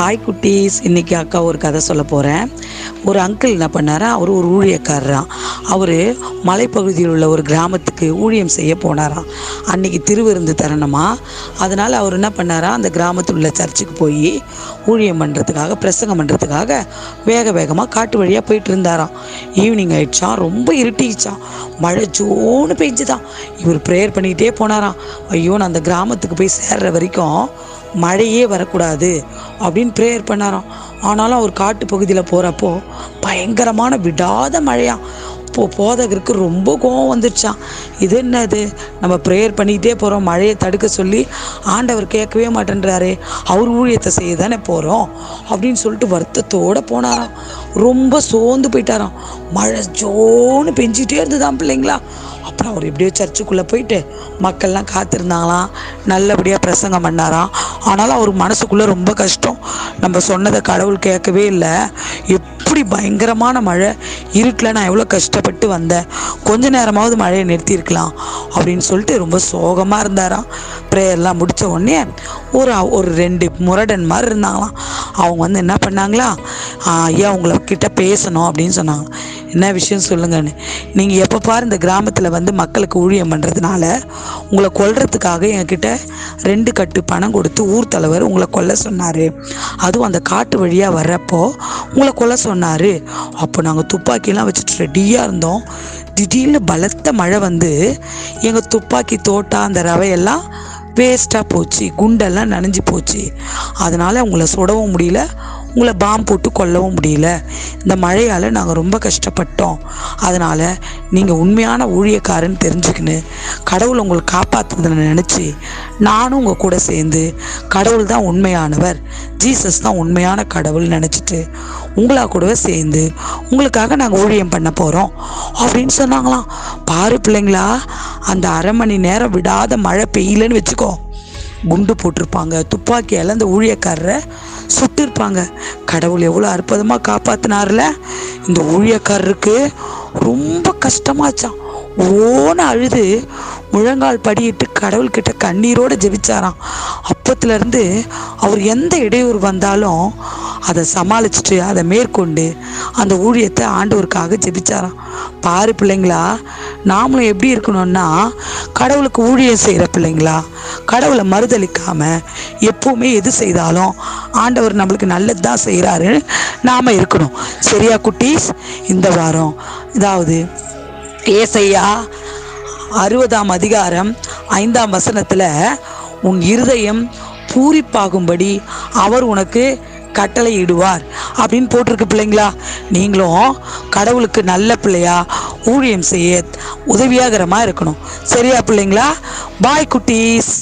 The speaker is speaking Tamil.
ஹாய் குட்டீஸ். இன்னைக்கு அக்கா ஒரு கதை சொல்ல போகிறேன் ஒரு அங்கிள் என்ன பண்ணாரா? அவர் ஒரு ஊழியக்காரராம். அவர் மலைப்பகுதியில் உள்ள ஒரு கிராமத்துக்கு ஊழியம் செய்ய போனாராம். அன்னைக்கு திருவிருந்து தரணுமா? அதனால் அவர் என்ன பண்ணாரா? அந்த கிராமத்தில் உள்ள சர்ச்சுக்கு போய் ஊழியம் பண்ணுறதுக்காக பிரசங்கம் பண்ணுறதுக்காக வேக வேகமாக காட்டு வழியாக போயிட்டு இருந்தாராம். ஈவினிங் ஆயிடுச்சான் ரொம்ப இருட்டிச்சான் மழை ஜோன்னு பெஞ்சுதான் இவர் ப்ரேயர் பண்ணிக்கிட்டே போனாராம். ஐயோ நான் அந்த கிராமத்துக்கு போய் சேர்ற வரைக்கும் மழையே வரக்கூடாது அப்படின்னு ப்ரேயர் பண்ணாராம். ஆனாலும் அவர் காட்டு பகுதியில் போகிறப்போ பயங்கரமான விடாத மழையாம். போ போதகருக்கு ரொம்ப கோவம் வந்துடுச்சான் இது என்னது? நம்ம ப்ரேயர் பண்ணிக்கிட்டே போகிறோம் மழையை தடுக்க சொல்லி ஆண்டவர் கேட்கவே மாட்டேன்றாரு. அவர் ஊழியத்தை செய்ய தானே போகிறோம் அப்படின்னு சொல்லிட்டு வருத்தத்தோடு போனாராம். ரொம்ப சோர்ந்து போயிட்டாராம். மழை ஜோன்னு பெஞ்சிக்கிட்டே இருந்துதான் பிள்ளைங்களா. அப்புறம் அவர் எப்படியோ சர்ச்சுக்குள்ளே போயிட்டு மக்கள்லாம் காத்திருந்தாங்களாம். நல்லபடியாக பிரசங்கம் பண்ணாராம். ஆனாலும் அவர் மனசுக்குள்ளே ரொம்ப கஷ்டம். நம்ம சொன்னதை கடவுள் கேட்கவே இல்லை. அப்படி பயங்கரமான மழை. இருட்டில் நான் எவ்வளோ கஷ்டப்பட்டு வந்தேன். கொஞ்ச நேரமாவது மழையை நிறுத்தியிருக்கலாம் அப்படின்னு சொல்லிட்டு ரொம்ப சோகமாக இருந்தாராம். ப்ரேயர்லாம் முடித்த உடனே ஒரு ஒரு ரெண்டு முரடன் மாதிரி இருந்தாங்களாம். அவங்க வந்து என்ன பண்ணாங்களா ஐயா உங்களை கிட்ட பேசணும் அப்படின்னு சொன்னாங்க. என்ன விஷயம் சொல்லுங்கன்னு. நீங்கள் எப்போ பாரு இந்த கிராமத்தில் வந்து மக்களுக்கு ஊழியம் பண்ணுறதுனால உங்களை கொல்றதுக்காக என்கிட்ட ரெண்டு கட்டு பணம் கொடுத்து ஊர் தலைவர் உங்களை கொல்ல சொன்னார். அதுவும் அந்த காட்டு வழியாக வர்றப்போ உங்களை கொல்ல சொன்னார். அப்போ நாங்கள் துப்பாக்கிலாம் வச்சுட்டு ரெடியாக இருந்தோம். திடீர்னு பலத்த மழை வந்து எங்கள் துப்பாக்கி தோட்டா அந்த ரவையெல்லாம் வேஸ்ட்டாக போச்சு. குண்டெல்லாம் நனைஞ்சு போச்சு. அதனால் உங்களை சுடவும் முடியல. உங்களை பாம் போட்டு கொல்லவும் முடியல. இந்த மழையால் நாங்கள் ரொம்ப கஷ்டப்பட்டோம். அதனால் நீங்கள் உண்மையான ஊழியக்காரன்னு தெரிஞ்சுக்கின்னு கடவுள் உங்களை காப்பாற்றுதுன்னு நினச்சி நானும் உங்கள் கூட சேர்ந்து கடவுள் தான் உண்மையானவர் ஜீசஸ் தான் உண்மையான கடவுள் நினச்சிட்டு உங்களா கூடவே சேர்ந்து உங்களுக்காக நாங்கள் ஊழியம் பண்ண போகிறோம் அப்படின்னு சொன்னாங்களாம். பாரு பிள்ளைங்களா அந்த அரை மணி நேரம் விடாத மழை பெய்யலன்னு வச்சுக்கோ. குண்டு போட்டிருப்பாங்க. துப்பாக்கியால் அந்த ஊழியக்காரரை சுட்டிருப்பாங்க. கடவுள் எவ்வளோ அற்புதமாக காப்பாற்றினார்ல இந்த ஊழியக்காரருக்கு ரொம்ப கஷ்டமாச்சான் ஓன அழுது முழங்கால் படியிட்டு கடவுள்கிட்ட கண்ணீரோடு ஜெபிச்சாராம். அப்பத்துலேருந்து அவர் எந்த இடையூறு வந்தாலும் அதை சமாளிச்சுட்டு அதை மேற்கொண்டு அந்த ஊழியத்தை ஆண்டவருக்காக ஜெபிச்சாராம். பாரு பிள்ளைங்களா நாமளும் எப்படி இருக்கணும்னா கடவுளுக்கு ஊழியம் செய்கிற பிள்ளைங்களா கடவுளை மறுதளிக்காமல் எப்போவுமே எது செய்தாலும் ஆண்டவர் நம்மளுக்கு நல்லது தான் செய்கிறாரு நாம் இருக்கணும். சரியா குட்டீஸ்? இந்த வாரம் இதாவது ஏசையா அறுபதாம் அதிகாரம் ஐந்தாம் வசனத்தில் உன் இருதயம் பூரிப்பாகும்படி அவர் உனக்கு கட்டளை இடுவார் அப்படின்னு போட்டிருக்கு பிள்ளைங்களா? நீங்களும் கடவுளுக்கு நல்ல பிள்ளையா ஊழியம் செய்ய உதவியாகரமாக இருக்கணும். சரியா பிள்ளைங்களா? பாய் குட்டீஸ்.